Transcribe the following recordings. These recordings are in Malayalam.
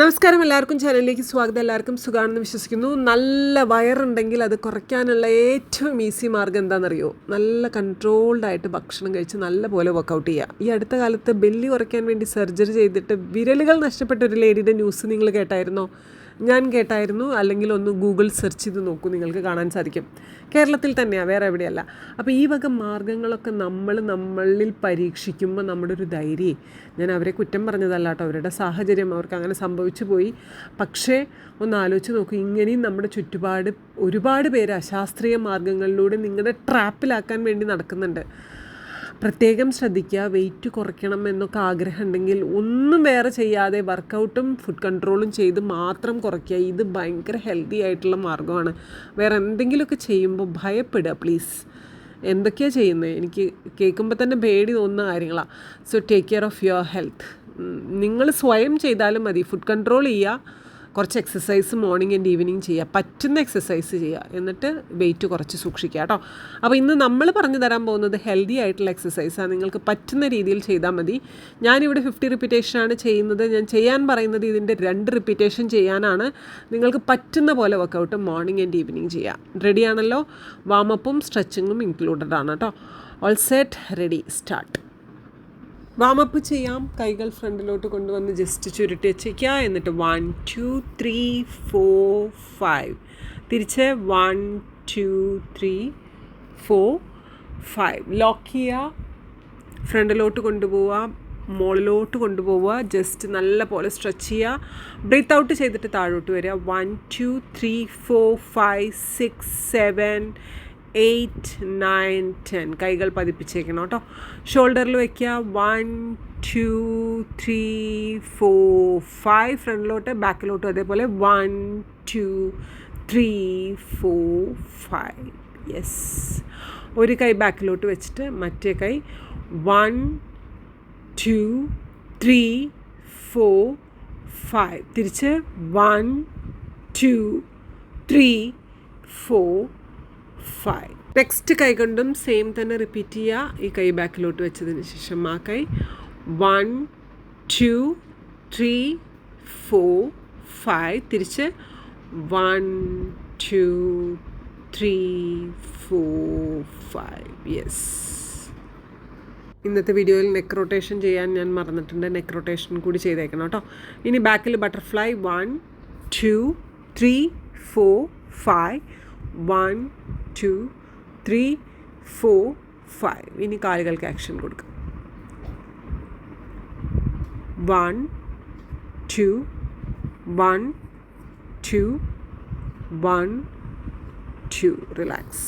നമസ്കാരം എല്ലാവർക്കും ചാനലിലേക്ക് സ്വാഗതം. എല്ലാവർക്കും സുഖമാണെന്ന് വിശ്വസിക്കുന്നു. നല്ല വയറുണ്ടെങ്കിൽ അത് കുറയ്ക്കാനുള്ള ഏറ്റവും ഈസി മാർഗം എന്താണെന്നറിയോ? നല്ല കൺട്രോൾഡ് ആയിട്ട് ഭക്ഷണം കഴിച്ച് നല്ല പോലെ വർക്കൗട്ട് ചെയ്യുക. ഈ അടുത്ത കാലത്ത് ബെല്ലി കുറയ്ക്കാൻ വേണ്ടി സർജറി ചെയ്തിട്ട് വിരലുകൾ നഷ്ടപ്പെട്ട ഒരു ലേഡിയുടെ ന്യൂസ് നിങ്ങൾ കേട്ടായിരുന്നോ? ഞാൻ കേട്ടായിരുന്നു അല്ലെങ്കിൽ ഒന്ന് ഗൂഗിൾ സെർച്ച് ചെയ്ത് നോക്കൂ നിങ്ങൾക്ക് കാണാൻ സാധിക്കും. കേരളത്തിൽ തന്നെയാണ് വേറെ എവിടെയല്ല. അപ്പോൾ ഈ വക മാർഗങ്ങളൊക്കെ നമ്മൾ നമ്മളിൽ പരീക്ഷിക്കുമ്പോൾ നമ്മുടെ ഒരു ധൈര്യം. ഞാൻ അവരെ കുറ്റം പറഞ്ഞതല്ല കേട്ടോ അവരുടെ സാഹചര്യം അവർക്ക് അങ്ങനെ സംഭവിച്ചു പോയി. പക്ഷേ ഒന്ന് ആലോചിച്ച് നോക്കൂ ഇങ്ങനെയും നമ്മുടെ ചുറ്റുപാട് ഒരുപാട് പേര് അശാസ്ത്രീയ മാർഗങ്ങളിലൂടെ നിങ്ങളുടെ ട്രാപ്പിലാക്കാൻ വേണ്ടി നടക്കുന്നുണ്ട്. പ്രത്യേകം ശ്രദ്ധിക്കുക വെയിറ്റ് കുറയ്ക്കണം എന്നൊക്കെ ആഗ്രഹം ഉണ്ടെങ്കിൽ ഒന്നും വേറെ ചെയ്യാതെ വർക്കൗട്ടും ഫുഡ് കൺട്രോളും ചെയ്ത് മാത്രം കുറയ്ക്കുക. ഇത് ഭയങ്കര ഹെൽത്തി ആയിട്ടുള്ള മാർഗമാണ്. വേറെ എന്തെങ്കിലുമൊക്കെ ചെയ്യുമ്പോൾ ഭയപ്പെടുക പ്ലീസ് എന്തൊക്കെയാണ് ചെയ്യുന്നത് എനിക്ക് കേൾക്കുമ്പോൾ തന്നെ പേടി തോന്നുന്ന കാര്യങ്ങളാണ് so take care of your health നിങ്ങൾ സ്വയം ചെയ്താലും മതി. ഫുഡ് കൺട്രോൾ ചെയ്യുക. കുറച്ച് എക്സസൈസ് മോർണിംഗ് ആൻഡ് ഈവനിങ് ചെയ്യുക. പറ്റുന്ന എക്സസൈസ് ചെയ്യുക. എന്നിട്ട് വെയിറ്റ് കുറച്ച് സൂക്ഷിക്കുക കേട്ടോ. അപ്പോൾ ഇന്ന് നമ്മൾ പറഞ്ഞു തരാൻ പോകുന്നത് ഹെൽത്തി ആയിട്ടുള്ള എക്സസൈസാണ് നിങ്ങൾക്ക് പറ്റുന്ന രീതിയിൽ ചെയ്താൽ മതി. ഞാനിവിടെ ഫിഫ്റ്റി റിപ്പീറ്റേഷനാണ് ചെയ്യുന്നത്. ഞാൻ ചെയ്യാൻ പറയുന്നത് ഇതിന്റെ രണ്ട് റിപ്പീറ്റേഷൻ ചെയ്യാനാണ്. നിങ്ങൾക്ക് പറ്റുന്ന പോലെ വർക്കൗട്ട് മോർണിംഗ് ആൻഡ് ഈവനിങ് ചെയ്യാം റെഡിയാണല്ലോ വാമപ്പും സ്ട്രെച്ചിങ്ങും ഇൻക്ലൂഡഡ് ആണ് കേട്ടോ. All set ready start warm up ചെയ്യാം. കൈകൾ ഫ്രണ്ടിലോട്ട് കൊണ്ടുവന്ന് ജസ്റ്റ് ചുരുട്ടി വെച്ചേക്കുക എന്നിട്ട് one two three four five തിരിച്ച് one two three four five lock ചെയ്യുക ഫ്രണ്ടിലോട്ട് കൊണ്ടുപോവുക. മുകളിലോട്ട് കൊണ്ടുപോവുക. ജസ്റ്റ് നല്ല പോലെ സ്ട്രെച്ച് ചെയ്യുക ബ്രീത്ത് ഔട്ട് ചെയ്തിട്ട് താഴോട്ട് വരിക. One two three four five six seven eight nine ten. കൈകൾ പതിപ്പിച്ചേക്കണം കേട്ടോ. ഷോൾഡറിൽ വയ്ക്കുക one two three four five. ഫ്രണ്ടിലോട്ട് ബാക്കിലോട്ടും അതേപോലെ one two three four five. Yes. ഒരു കൈ ബാക്കിലോട്ട് വെച്ചിട്ട് മറ്റേ കൈ. One two three four five. തിരിച്ച് one two three four five next കൈ കൊണ്ടും സെയിം തന്നെ റിപ്പീറ്റ് ചെയ്യുക ഈ കൈ ബാക്കിലോട്ട് വെച്ചതിന് ശേഷം ആ കൈ. One two three four five തിരിച്ച് one two three four five yes ഇന്നത്തെ വീഡിയോയിൽ നെക്ക് റൊട്ടേഷൻ ചെയ്യാൻ ഞാൻ മറന്നിട്ടുണ്ട്. നെക്ക് റൊട്ടേഷൻ കൂടി ചെയ്തേക്കണം കേട്ടോ. ഇനി ബാക്കിൽ butterfly one two three four five one two three four five. ഇനി കാലുകൾക്ക് ആക്ഷൻ കൊടുക്കുക one two one two one two. Relax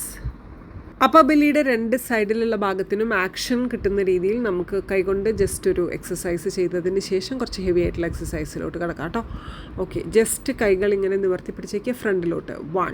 അപ്പോൾ ബെല്ലിയുടെ രണ്ട് സൈഡിലുള്ള ഭാഗത്തിനും ആക്ഷൻ കിട്ടുന്ന രീതിയിൽ നമുക്ക് കൈകൊണ്ട് ജസ്റ്റ് ഒരു എക്സസൈസ് ചെയ്തതിന് ശേഷം കുറച്ച് ഹെവി ആയിട്ടുള്ള എക്സസൈസിലോട്ട് കിടക്കാം കേട്ടോ. ഓക്കെ ജസ്റ്റ് കൈകൾ ഇങ്ങനെ നിവർത്തി പിടിച്ചേക്കുക ഫ്രണ്ടിലോട്ട് one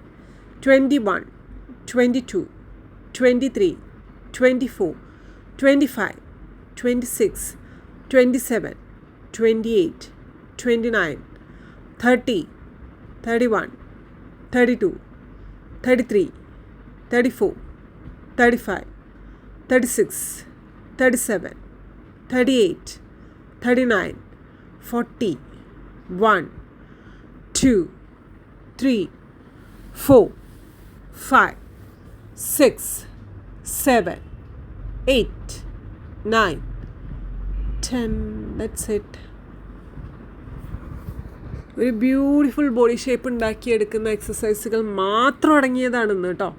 21, 22, 23, 24, 25, 26, 27, 28, 29, 30, 31, 32, 33, 34, 35, 36, 37, 38, 39, 40, 1, 2, 3, 4, five, six, seven, eight, nine, ten. That's it. ഒരു ബ്യൂട്ടിഫുൾ ബോഡി ഷേപ്പ് ഉണ്ടാക്കിയെടുക്കുന്ന എക്സസൈസുകൾ മാത്രം അടങ്ങിയതാണെന്ന് കേട്ടോ.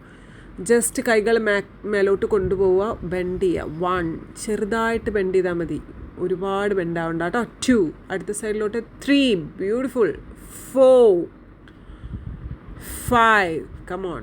ജസ്റ്റ് കൈകൾ മേ മേലോട്ട് കൊണ്ടുപോവുക ബെൻഡ് ചെയ്യുക. വൺ ചെറുതായിട്ട് ബെൻഡ് ചെയ്താൽ മതി. ഒരുപാട് ബെൻഡ് ആവണ്ട കേട്ടോ. ടു അടുത്ത സൈഡിലോട്ട് three beautiful four five come on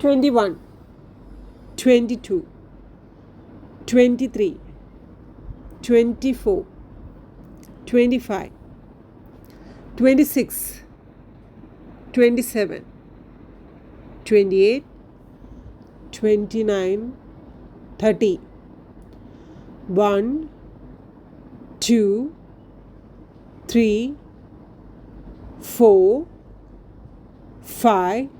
21 22 23 24 25 26 27 28 29 30 1 2 3 4 5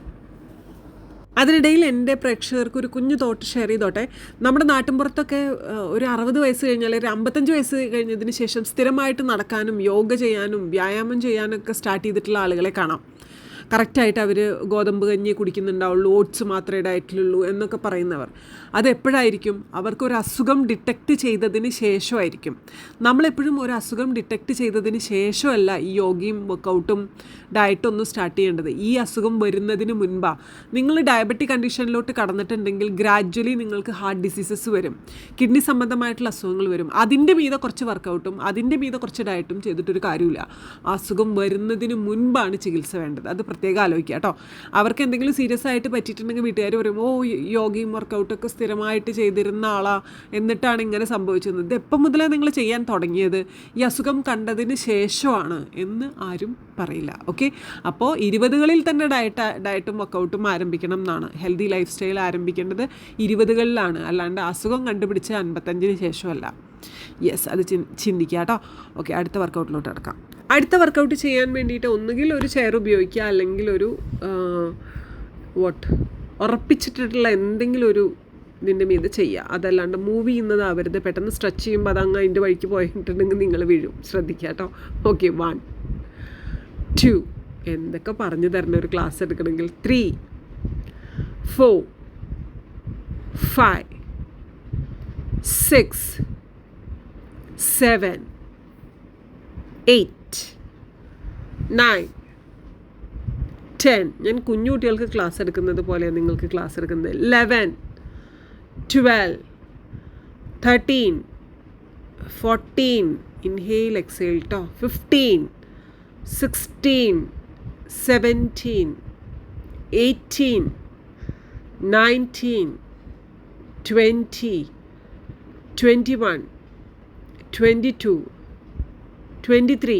അതിനിടയിൽ എന്റെ പ്രേക്ഷകർക്ക് ഒരു കുഞ്ഞു തോട്ട് ഷെയർ ചെയ്തോട്ടെ. നമ്മുടെ നാട്ടിൻപുറത്തൊക്കെ ഒരു അറുപത് വയസ്സ് കഴിഞ്ഞാൽ ഒരു അമ്പത്തഞ്ച് വയസ്സ് കഴിഞ്ഞതിന് ശേഷം സ്ഥിരമായിട്ട് നടക്കാനും യോഗ ചെയ്യാനും വ്യായാമം ചെയ്യാനൊക്കെ സ്റ്റാർട്ട് ചെയ്തിട്ടുള്ള ആളുകളെ കാണാം. കറക്റ്റായിട്ട് അവർ ഗോതമ്പ് കഞ്ഞി കുടിക്കുന്നുണ്ടാവുള്ളൂ ഓട്സ് മാത്രമേ ഡയറ്റിലുള്ളൂ എന്നൊക്കെ പറയുന്നവർ. അതെപ്പോഴായിരിക്കും? അവർക്കൊരു അസുഖം ഡിറ്റക്റ്റ് ചെയ്തതിന് ശേഷമായിരിക്കും. നമ്മളെപ്പോഴും ഒരു അസുഖം ഡിറ്റക്റ്റ് ചെയ്തതിന് ശേഷമല്ല ഈ യോഗയും വർക്കൗട്ടും ഡയറ്റും ഒന്നും സ്റ്റാർട്ട് ചെയ്യേണ്ടത്. ഈ അസുഖം വരുന്നതിന് മുൻപാണ് നിങ്ങൾ ഡയബറ്റിക് കണ്ടീഷനിലോട്ട് കടന്നിട്ടുണ്ടെങ്കിൽ ഗ്രാജ്വലി നിങ്ങൾക്ക് ഹാർട്ട് ഡിസീസസ് വരും. കിഡ്നി സംബന്ധമായിട്ടുള്ള അസുഖങ്ങൾ വരും. അതിന്റെ മീതെ കുറച്ച് വർക്കൗട്ടും അതിന്റെ മീതെ കുറച്ച് ഡയറ്റും ചെയ്തിട്ടൊരു കാര്യമില്ല. അസുഖം വരുന്നതിന് മുൻപാണ് ചികിത്സ വേണ്ടത്. അത് പ്രത്യേകം ആലോചിക്കുക കേട്ടോ. അവർക്ക് എന്തെങ്കിലും സീരിയസ് ആയിട്ട് പറ്റിയിട്ടുണ്ടെങ്കിൽ വീട്ടുകാർ പറയും ഓ യോഗയും വർക്കൗട്ടൊക്കെ സ്ഥിരമായിട്ട് ചെയ്തിരുന്ന ആളാ എന്നിട്ടാണ് ഇങ്ങനെ സംഭവിച്ചത്. ഇത് എപ്പം മുതലാണ് നിങ്ങൾ ചെയ്യാൻ തുടങ്ങിയത്? ഈ അസുഖം കണ്ടതിന് ശേഷമാണ് എന്ന് ആരും പറയില്ല. ഓക്കെ? അപ്പോൾ ഇരുപതുകളിൽ തന്നെ ഡയറ്റ് ഡയറ്റും വർക്കൗട്ടും ആരംഭിക്കണം എന്നാണ്. ഹെൽത്തി ലൈഫ് സ്റ്റൈൽ ആരംഭിക്കേണ്ടത് ഇരുപതുകളിലാണ്. അല്ലാണ്ട് അസുഖം കണ്ടുപിടിച്ച് അൻപത്തഞ്ചിന് ശേഷമല്ല. യെസ് അത് ചിന്തിക്കാം കേട്ടോ. ഓക്കെ അടുത്ത വർക്കൗട്ടിലോട്ട് കിടക്കാം. അടുത്ത വർക്കൗട്ട് ചെയ്യാൻ വേണ്ടിയിട്ട് ഒന്നുകിൽ ഒരു ചെയർ ഉപയോഗിക്കുക അല്ലെങ്കിൽ ഒരു വാട്ട് ഉറപ്പിച്ചിട്ടുള്ള എന്തെങ്കിലും ഒരു ഇതിന്റെ മീത് ചെയ്യുക. അതല്ലാണ്ട് മൂവ് ചെയ്യുന്നതാവരുത്. പെട്ടെന്ന് സ്ട്രെച്ച് ചെയ്യുമ്പോൾ അതങ്ങ് അതിന്റെ വഴിക്ക് പോയിട്ടുണ്ടെങ്കിൽ നിങ്ങൾ വീഴും. ശ്രദ്ധിക്കുക കേട്ടോ. ഓക്കെ വൺ ടു എന്തൊക്കെ പറഞ്ഞു തരണ ഒരു ക്ലാസ് എടുക്കണമെങ്കിൽ? Three four five six seven eight nine ten ഞാൻ കുഞ്ഞു കുട്ടികൾക്ക് ക്ലാസ് എടുക്കുന്നത് പോലെയാണ് നിങ്ങൾക്ക് ക്ലാസ് എടുക്കുന്നത്. Eleven twelve thirteen fourteen inhale exhale കേട്ടോ fifteen sixteen seventeen eighteen nineteen twenty twenty one twenty two twenty three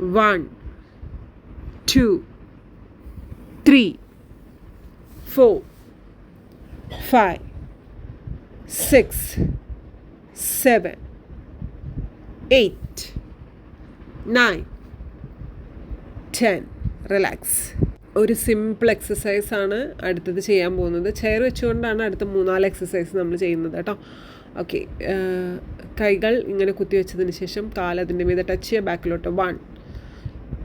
one two three four five six seven eight nine ten. Relax. ഒരു സിമ്പിൾ എക്സസൈസ് ആണ് അടുത്തത് ചെയ്യാൻ പോകുന്നത്. ചെയർ വെച്ചുകൊണ്ടാണ് അടുത്ത മൂന്നാൽ എക്സസൈസ് നമ്മൾ ചെയ്യുന്നത് കേട്ടോ. ഓക്കെ കൈകൾ ഇങ്ങനെ കുത്തി വെച്ചതിന് ശേഷം കാലതിന്റെ മീതെ ടച്ച് ചെയ്യുക. ബാക്കിലോട്ട് one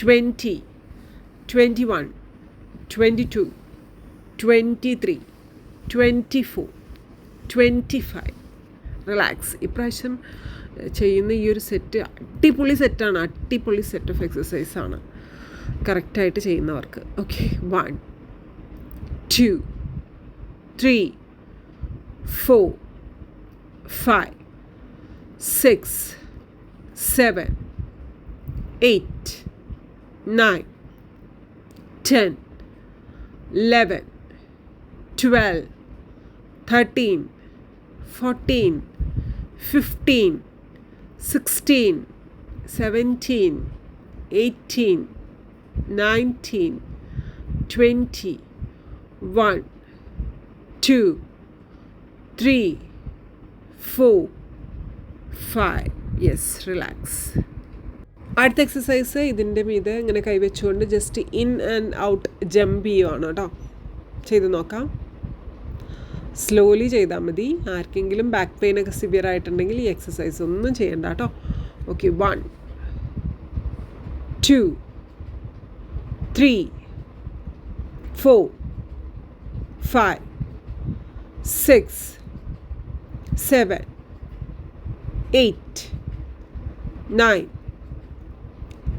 Twenty twenty one twenty two twenty three twenty four twenty five relax ഇപ്രാവശ്യം ചെയ്യുന്ന ഈ ഒരു സെറ്റ് അടിപൊളി സെറ്റാണ് അടിപൊളി സെറ്റ് ഓഫ് എക്സസൈസാണ് കറക്റ്റായിട്ട് ചെയ്യുന്നവർക്ക്. Okay one two three four five six seven eight 9, 10, 11, 12, 13, 14, 15, 16, 17, 18, 19, 20, 1, 2, 3, 4, 5. Yes, relax. അടുത്ത എക്സസൈസ് ഇതിന്റെ മീതെ ഇങ്ങനെ കൈവച്ചുകൊണ്ട് just in and out jump ചെയ്യുവാണ് കേട്ടോ. ചെയ്ത് നോക്കാം. സ്ലോലി ചെയ്താൽ മതി. ആർക്കെങ്കിലും ബാക്ക് പെയിൻ ഒക്കെ സിവിയർ ആയിട്ടുണ്ടെങ്കിൽ ഈ എക്സസൈസ് ഒന്നും ചെയ്യണ്ട കേട്ടോ. Okay one two three four five six seven eight nine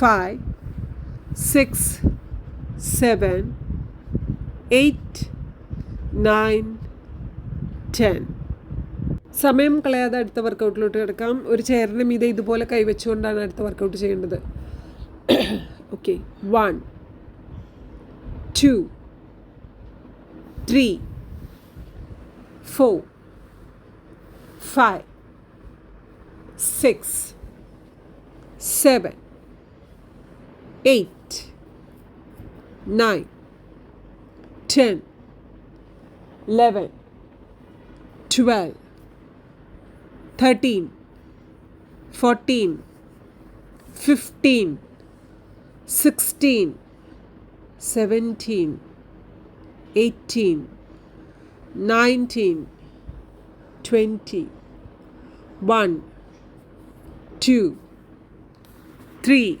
Five six seven eight nine ten സമയം കളയാതെ അടുത്ത വർക്കൗട്ടിലോട്ട് കിടക്കാം. ഒരു ചെയറിന് മീതെ ഇതുപോലെ കൈവച്ചുകൊണ്ടാണ് അടുത്ത വർക്കൗട്ട് ചെയ്യേണ്ടത്. Okay one two three four five six seven eight, nine, ten, eleven, twelve, thirteen, fourteen, fifteen, sixteen, seventeen, eighteen, nineteen, twenty, one, two, three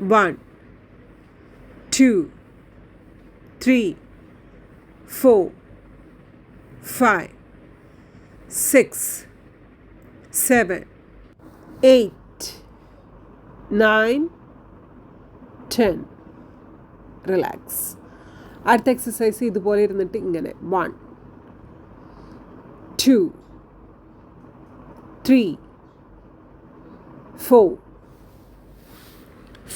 1, 2, 3, 4, 5, 6, seven eight nine ten. Relax. അടുത്ത എക്സസൈസ് ഇതുപോലെ ഇരുന്നിട്ട് ഇങ്ങനെ. One two three four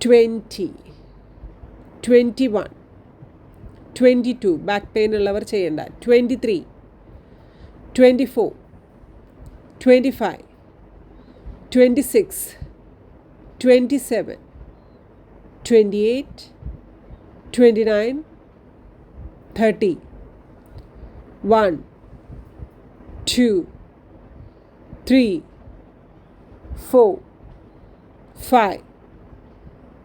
twenty twenty one twenty two back pain ഉള്ളവർ ചെയ്യേണ്ട twenty three twenty four twenty five twenty six twenty seven twenty eight twenty nine thirty one two three four five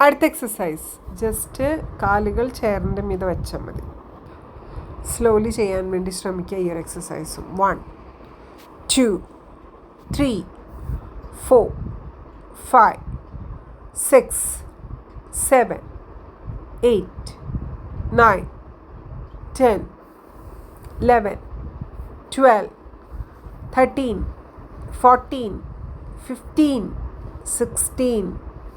അടുത്ത എക്സസൈസ് ജസ്റ്റ് കാലുകൾ ചെയറിന്റെ മീത വെച്ചാൽ മതി. സ്ലോലി ചെയ്യാൻ വേണ്ടി ശ്രമിക്കുക ഈ ഒരു എക്സസൈസും one two three four five six seven eight nine ten eleven twelve thirteen fourteen fifteen sixteen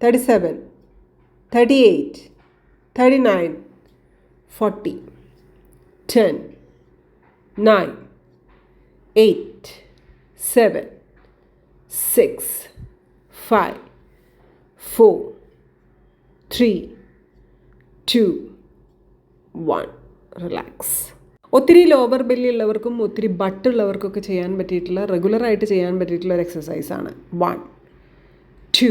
thirty seven thirty eight thirty nine forty ten nine eight seven six five four three two one relax ഒത്തിരി ലോവർ ബെല്ലി ഉള്ളവർക്കും ഒത്തിരി ബട്ടുള്ളവർക്കൊക്കെ ചെയ്യാൻ പറ്റിയിട്ടുള്ള റെഗുലറായിട്ട് ചെയ്യാൻ പറ്റിയിട്ടുള്ള ഒരു എക്സസൈസാണ് one two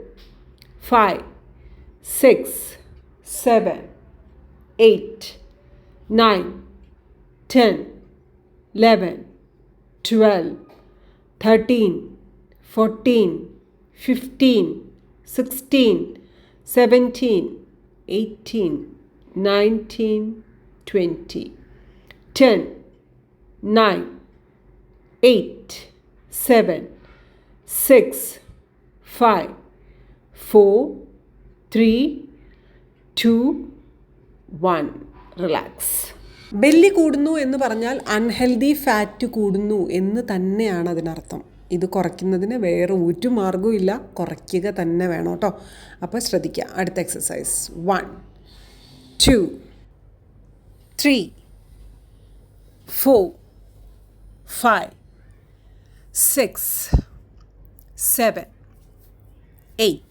five, six, seven, eight, nine, ten, eleven, twelve, thirteen, fourteen, fifteen, sixteen, seventeen, eighteen, nineteen, twenty, ten, nine, eight, seven, six, five four three two one relax belly കൂടുന്നു എന്ന് പറഞ്ഞാൽ അൺഹെൽതി ഫാറ്റ് കൂടുന്നു എന്ന് തന്നെയാണ് അതിനർത്ഥം. ഇത് കുറയ്ക്കുന്നതിന് വേറെ ഒരു മാർഗവും ഇല്ല. കുറയ്ക്കുക തന്നെ വേണം കേട്ടോ അപ്പോൾ ശ്രദ്ധിക്കുക അടുത്ത exercise one two three four five six seven eight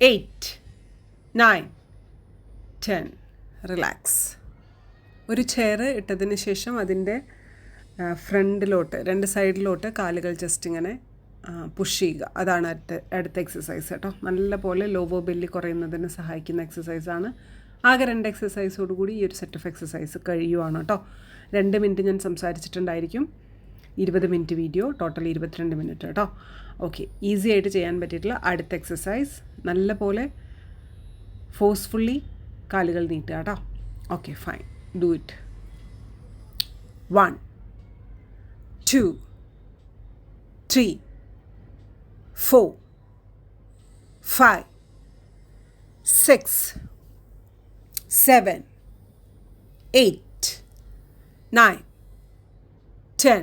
eight nine ten. Relax ഒരു ചെയർ ഇട്ടതിന് ശേഷം അതിന്റെ ഫ്രണ്ടിലോട്ട് രണ്ട് സൈഡിലോട്ട് കാലുകൾ ജസ്റ്റ് ഇങ്ങനെ പുഷ് ചെയ്യുക. അതാണ് അടുത്ത അടുത്ത എക്സസൈസ് കേട്ടോ. നല്ല പോലെ ലോവോ ബെല്ലി കുറയുന്നതിന് സഹായിക്കുന്ന എക്സസൈസാണ് ആകെ രണ്ട് എക്സസൈസോടുകൂടി ഈ ഒരു സെറ്റ് ഓഫ് എക്സസൈസ് കഴിയുവാണ് കേട്ടോ. രണ്ട് മിനിറ്റ് ഞാൻ സംസാരിച്ചിട്ടുണ്ടായിരിക്കും. ഇരുപത് മിനിറ്റ് വീഡിയോ ടോട്ടൽ ഇരുപത്തിരണ്ട് മിനിറ്റ് കേട്ടോ ഓക്കെ ഈസി ആയിട്ട് ചെയ്യാൻ പറ്റിയിട്ടുള്ള അടുത്ത എക്സസൈസ് നല്ല പോലെ ഫോഴ്സ്ഫുള്ളി കാലുകൾ നീട്ടുക കേട്ടോ okay fine do it one two three four five six seven eight nine ten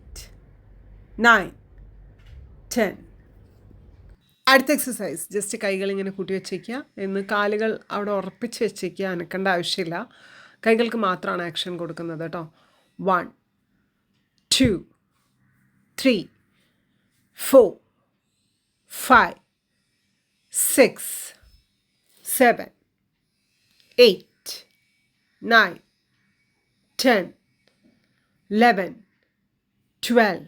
nine ten അടുത്ത എക്സസൈസ് ജസ്റ്റ് കൈകൾ ഇങ്ങനെ കൂട്ടി വെച്ചേക്കുക എന്ന് കാലുകൾ അവിടെ ഉറപ്പിച്ച് വെച്ചേക്കുക അനക്കേണ്ട ആവശ്യമില്ല. കൈകൾക്ക് മാത്രമാണ് ആക്ഷൻ കൊടുക്കുന്നത് കേട്ടോ one two three four five six seven eight nine ten eleven twelve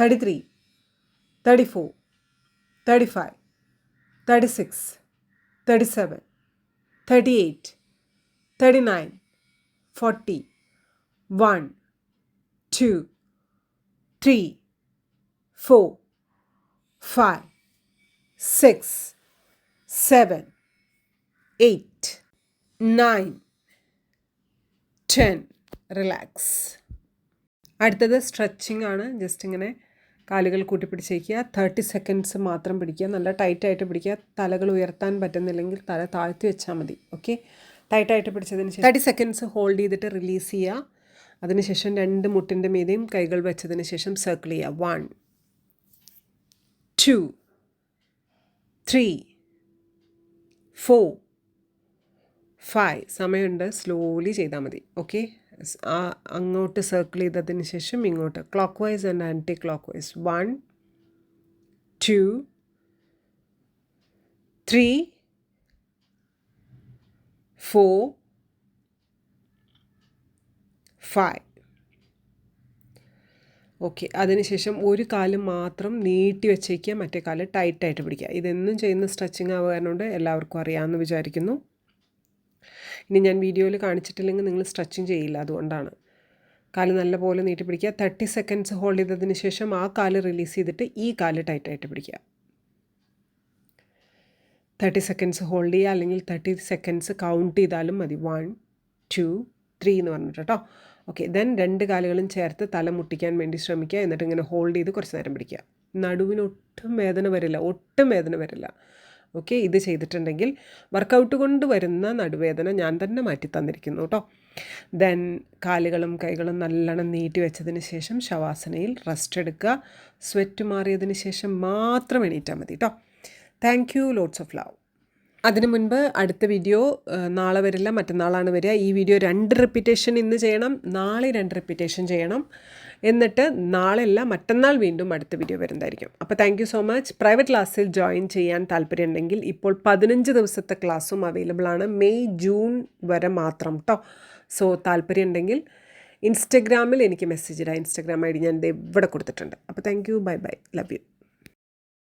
Thirty three thirty four thirty five thirty six thirty seven thirty eight thirty nine forty one two three four five six seven eight nine ten relax അടുത്തത് സ്ട്രെച്ചിങ് ആണ്. ജസ്റ്റ് ഇങ്ങനെ കാലുകൾ കൂട്ടിപ്പിടിച്ചേക്കുക. തേർട്ടി സെക്കൻഡ്സ് മാത്രം പിടിക്കുക. നല്ല ടൈറ്റായിട്ട് പിടിക്കുക. തലകൾ ഉയർത്താൻ പറ്റുന്നില്ലെങ്കിൽ തല താഴ്ത്തി വെച്ചാൽ മതി. ഓക്കെ ടൈറ്റായിട്ട് പിടിച്ചതിന് ശേഷം തേർട്ടി സെക്കൻഡ്സ് ഹോൾഡ് ചെയ്തിട്ട് റിലീസ് ചെയ്യുക. അതിനുശേഷം രണ്ട് മുട്ടിന്റെ മീതെയും കൈകൾ വെച്ചതിന് ശേഷം സർക്കിൾ ചെയ്യുക. One two three four five സമയമുണ്ട്. സ്ലോലി ചെയ്താൽ മതി. ഓക്കെ അങ്ങോട്ട് സർക്കിൾ ചെയ്തതിന് ശേഷം ഇങ്ങോട്ട് clockwise and anticlockwise one two three four five okay അതിനുശേഷം ഒരു കാൽ മാത്രം നീട്ടി വെച്ചേക്കുക മറ്റേ കാൽ ടൈറ്റായിട്ട് പിടിക്കുക. ഇതെന്നും ചെയ്യുന്ന സ്ട്രെച്ചിങ് ആവുക എല്ലാവർക്കും അറിയാമെന്ന് വിചാരിക്കുന്നു. ഇനി ഞാൻ വീഡിയോയിൽ കാണിച്ചിട്ടില്ലെങ്കിൽ നിങ്ങൾ സ്ട്രെച്ചിങ് ചെയ്യില്ല അതുകൊണ്ടാണ്. കാൽ നല്ലപോലെ നീട്ടി പിടിക്കുക തേർട്ടി സെക്കൻഡ്സ് ഹോൾഡ് ചെയ്തതിന് ശേഷം ആ കാൽ റിലീസ് ചെയ്തിട്ട് ഈ കാൽ ടൈറ്റായിട്ട് പിടിക്കുക. തേർട്ടി സെക്കൻഡ്സ് ഹോൾഡ് ചെയ്യുക. അല്ലെങ്കിൽ തേർട്ടി സെക്കൻഡ്സ് കൗണ്ട് ചെയ്താലും മതി. വൺ ടു ത്രീ എന്ന് പറഞ്ഞിട്ട് കേട്ടോ. ഓക്കെ ദെൻ രണ്ട് കാലുകളും ചേർത്ത് തല മുട്ടിക്കാൻ വേണ്ടി ശ്രമിക്കുക. എന്നിട്ട് ഇങ്ങനെ ഹോൾഡ് ചെയ്ത് കുറച്ച് നേരം പിടിക്കുക. നടുവിന് ഒട്ടും വേദന വരില്ല. ഒട്ടും വേദന വരില്ല. ഓക്കെ ഇത് ചെയ്തിട്ടുണ്ടെങ്കിൽ വർക്കൗട്ട് കൊണ്ട് വരുന്ന നടുവേദന ഞാൻ തന്നെ മാറ്റി തന്നിരിക്കുന്നു കേട്ടോ ദെൻ കാലുകളും കൈകളും നല്ലോണം നീട്ടി വെച്ചതിന് ശേഷം ശവാസനയിൽ റെസ്റ്റ് എടുക്കുക. സ്വെറ്റ് മാറിയതിന് ശേഷം മാത്രം എണീറ്റാൽ മതി കേട്ടോ thank you lots of love അതിനു മുൻപ് അടുത്ത വീഡിയോ നാളെ വരില്ല മറ്റന്നാളാണ് വരിക. ഈ വീഡിയോ രണ്ട് റിപ്പീറ്റേഷൻ ഇന്ന് ചെയ്യണം. നാളെ രണ്ട് റിപ്പീറ്റേഷൻ ചെയ്യണം. എന്നിട്ട് നാളെ അല്ല മറ്റന്നാൾ വീണ്ടും അടുത്ത വീഡിയോ വരുന്നതായിരിക്കും. അപ്പോൾ താങ്ക് സോ മച്ച് പ്രൈവറ്റ് ക്ലാസ്സിൽ ജോയിൻ ചെയ്യാൻ താല്പര്യമുണ്ടെങ്കിൽ ഇപ്പോൾ പതിനഞ്ച് ദിവസത്തെ ക്ലാസ്സും അവൈലബിൾ ആണ്. മെയ് ജൂൺ വരെ മാത്രം കേട്ടോ സോ താല്പര്യമുണ്ടെങ്കിൽ ഇൻസ്റ്റഗ്രാമിൽ എനിക്ക് മെസ്സേജ് ഇടാം. ഇൻസ്റ്റഗ്രാം ഐ ഡി ഞാൻ ഇവിടെ കൊടുത്തിട്ടുണ്ട്. അപ്പോൾ thank you bye bye love you